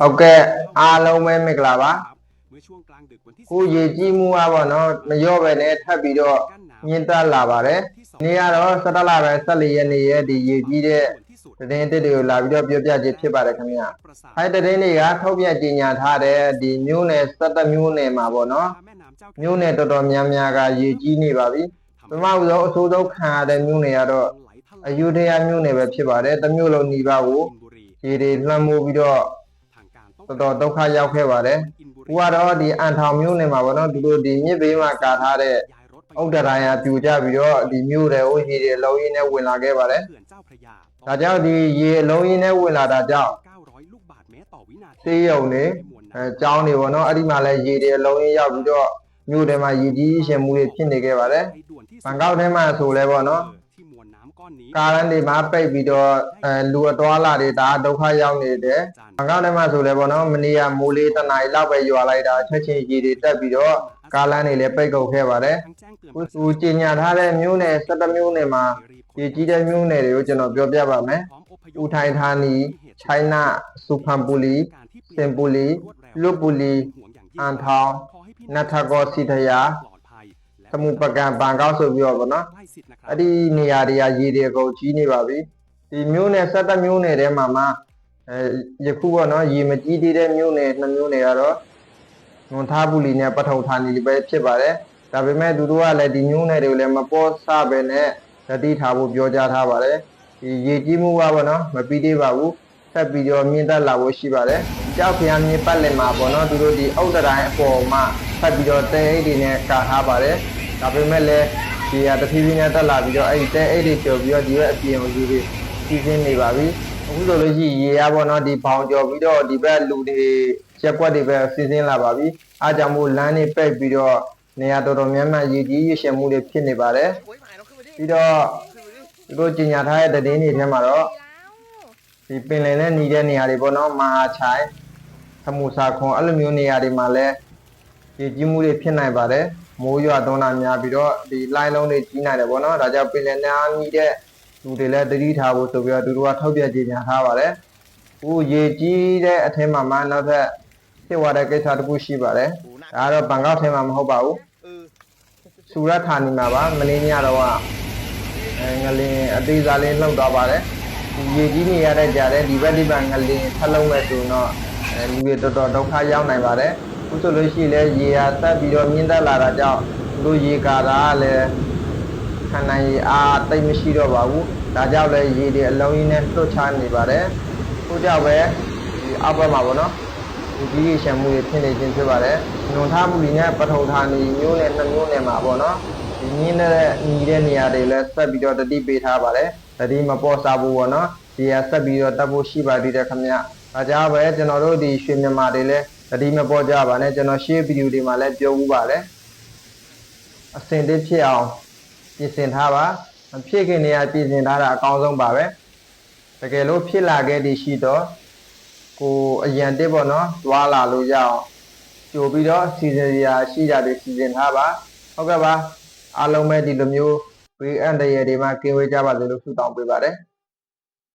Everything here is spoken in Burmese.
ဟုတ်ကဲ့အားလုံးပဲမင်္ဂလာပါကိုရေကြီးမှုကပေါ့နော်မရော့ပဲနဲ့ထပ်ပြီးတော့ညင်တက်လာပါတယ်နေရတော့17လပဲ14ရက်နေ့ရဲ့ဒီရေကြီးတဲ့တည်င်းတစ်တွေကိုလာပြီးတော့ပြောပြခြင်းဖြစ်ပါတယ်ခင်ဗျာအဲတည်င်းတွေကထုတ်ပြန်ကြေညာထားတဲ့ဒီမျိုးနယ်17မျိုးနယ်မှာပေါ့နော်မျိုးနယ်တော်တော်များများကရေကြီးနေပါပြီပထမဆုံးအဆိုးဆုံးခံရတဲ့မျိုးနယ်ကတော့အယူဒယာမျိုးနယ်ပဲဖြစ်ပါတယ်တမျိုးလုံးညီပါကိုရေတွေလွှမ်းမိုးပြီးတော့ တော်တော်ဒုက္ခရောက်ခဲ့ပါတယ်။ဦးကတော့ဒီအန်ထောင်မျိုးနဲ့မှာပေါ့နော်သူတို့ဒီမြစ်ဘေးမှာကာထားတဲ့ဥဒ္ဒရာယာပြူကြပြီးတော့ဒီမြို့တဲ့ဦးရေတွေလုံးရင်းနဲ့ဝင်လာခဲ့ပါတယ်။ဒါကြောင့်ဒီရေလုံးရင်းနဲ့ဝင်လာတာကြောင့်တေးရုံနေအဲကြောင်းနေပေါ့နော်အဲ့ဒီမှာလဲရေတွေလုံးရင်းရောက်ပြီးတော့မြို့ထဲမှာရေကြီးရှင်မှုတွေဖြစ်နေခဲ့ပါတယ်။ဘန်ကောက်ထဲမှာဆိုလဲပေါ့နော်။ ကားလမ်းတွေမှာပိတ်ပြီးတော့အဲလူအတော်လာတွေဒါဒုက္ခရောက်နေတယ်။ဘန်ကောက်ထဲမှာဆိုလဲပေါ့နော်မနေရမိုးလေးတနားရီလောက်ပဲရွာလိုက်တာချက်ချင်းရေတွေတက်ပြီးတော့ကားလမ်းတွေလည်းပိတ်ကုန်ခဲ့ပါတယ်။ခုသူကြီးညာထားတဲ့မြို့နယ်17မြို့နယ်မှာရေကြီးတဲ့မြို့နယ်တွေကိုကျွန်တော်ပြောပြပါမယ်။ဦးထိုင်ဌာနီ၊ချိုင်းနာ၊စူဖန်ပူလီ၊စင်ပူလီ၊လွတ်ပူလီ၊အန်ထောင်၊နတ်ထကောစီထယာ မှုပကံဘန်ကောက်ဆိုပြီးတော့ဗောနော်အဲ့ဒီနေရာတွေကရေတွေအကုန်ကြီးနေပါပြီဒီမြို့နယ်၁၇မြို့နယ်ထဲမှာမှအဲယခုဗောနော်ရေမကြီးသေးတဲ့မြို့နယ်နှစ်မြို့နယ်ကတော့နွန်သားဘူးလီနဲ့ပထုံဌာနီပဲဖြစ်ပါတယ်ဒါပေမဲ့သူတို့ကလည်းဒီမြို့နယ်တွေကိုလည်းမပေါ်ဆပဲနဲ့တတိထားဖို့ပြောကြားထားပါတယ်ဒီရေကြီးမှုကဗောနော်မပြီးသေးပါဘူးဆက်ပြီးတော့မြင့်တက်လာဖို့ရှိပါတယ်ကြောက်ဖျားမြစ်ပတ်လည်မှာပေါ့နော်သူတို့ဒီအုတ်တတိုင်းအပေါ်မှာဖတ်ပြီးတော့တဲအိတ်တွေနဲ့ကာထားပါတယ် ဒါပေမဲ့လည်းဒီကတဖြည်းဖြည်းနဲ့တက်လာပြီးတော့အဲ့ဒီတဲအဲ့ဒီကျော်ပြီးတော့ဒီရဲ့အပြင်ကိုယူပြီးစီးဆင်းနေပါပြီအခုဆိုလို့ရှိရင်ရေရပေါ့နော်ဒီဘောင်ကျော်ပြီးတော့ဒီဘက်လူတွေရက်ွက်တွေပဲစီးဆင်းလာပါပြီအားကြောင့်မို့လမ်းတွေပိတ်ပြီးတော့နေရာတော်တော်များများရေကြီးရွှေရှင်မှုတွေဖြစ်နေပါတယ်ပြီးတော့ဒီလိုကြီးညာထားတဲ့တည်င်းတွေထဲမှာတော့ဒီပင်လယ်နဲ့နေတဲ့နေရာတွေပေါ့နော်မဟာချိုင်သမုစာခွန်အဲ့လိုမျိုးနေရာတွေမှာလည်းရေကြီးမှုတွေဖြစ်နိုင်ပါတယ် မိုးရွာသွန်းတာများပြီးတော့ဒီလိုင်းလုံးတွေကြီးနိုင်တယ်ပေါ့နော်ဒါကြောင့်ပင်လယ်နားမိတဲ့လူတွေလည်းသတိထားဖို့ဆိုပြီးတော့သူတို့ကထောက်ပြကြေညာထားပါတယ်အခုရေကြီးတဲ့အထင်းမှာမှနောက်ထပ်ဖြစ်သွားတဲ့ကိစ္စတစ်ခုရှိပါတယ်ဒါကတော့ဘန်ကောက်ထဲမှာမဟုတ်ပါဘူးစူရဌာနီမှာပါမင်းညတော့ကငလင်အသေးစားလေးလောက်သွားပါတယ်ရေကြီးနေရတဲ့ကြားတဲ့ဒီဘက်ဒီဘက်ငလင်ထပ်လုံးမဲ့ဆိုတော့လူတွေတော်တော်ဒုက္ခရောက်နိုင်ပါတယ် ခုဆိုလို့ရှိရင်လည်းရေဟာဆက်ပြီးတော့မြင့်တက်လာတာကြောင့်သူတို့ရေကာတာကလည်းခံနိုင်ရအားတိတ်မရှိတော့ပါဘူးဒါကြောင့်လည်းရေတွေအလုံးကြီးနဲ့လွတ်ချနေပါတယ်ထို့ကြောင့်ပဲဒီအောက်ဘက်မှာပေါ့နော်ဒီကြီးကြီးရှံမှုတွေဖြစ်နေခြင်းဖြစ်ပါတယ်။နွန်ထားမှုတွေနဲ့ပထုံဌာနီမျိုးနဲ့နှစ်မျိုးနဲ့မှာပေါ့နော်။ဒီညင်းတဲ့ညီတဲ့နေရာတွေလည်းဆက်ပြီးတော့တတိပေးထားပါတယ်။တတိမပေါ်စားဘူးပေါ့နော်။ဒီကဆက်ပြီးတော့တက်ဖို့ရှိပါသေးတယ်ခင်ဗျ။ဒါကြောင့်ပဲကျွန်တော်တို့ဒီရွှေမြန်မာတွေလည်း တတိမပေါ်ကြပါနဲ့ကျွန်တော်ရှေ့ဗီဒီယိုတွေမှာလည်းပြောဦးပါတယ်။အစင်တစ်ဖြစ်အောင်ပြင်ဆင်ထားပါ။မဖြစ်ခင်နေရာပြင်ဆင်ထားတာအကောင်းဆုံးပါပဲ။တကယ်လို့ဖြစ်လာခဲ့သည်ရှိတော့ကိုအရန်တစ်ပေါ့နော်သွားလာလို့ရအောင်ကြိုပြီးတော့စီစဉ်ရာရှိကြတယ်စီစဉ်ထားပါဟုတ်ကဲ့ပါအားလုံးပဲဒီလိုမျိုးဘေးအန္တရာယ်တွေမှာကင်းဝေးကြပါစေလို့ဆုတောင်းပေးပါတယ်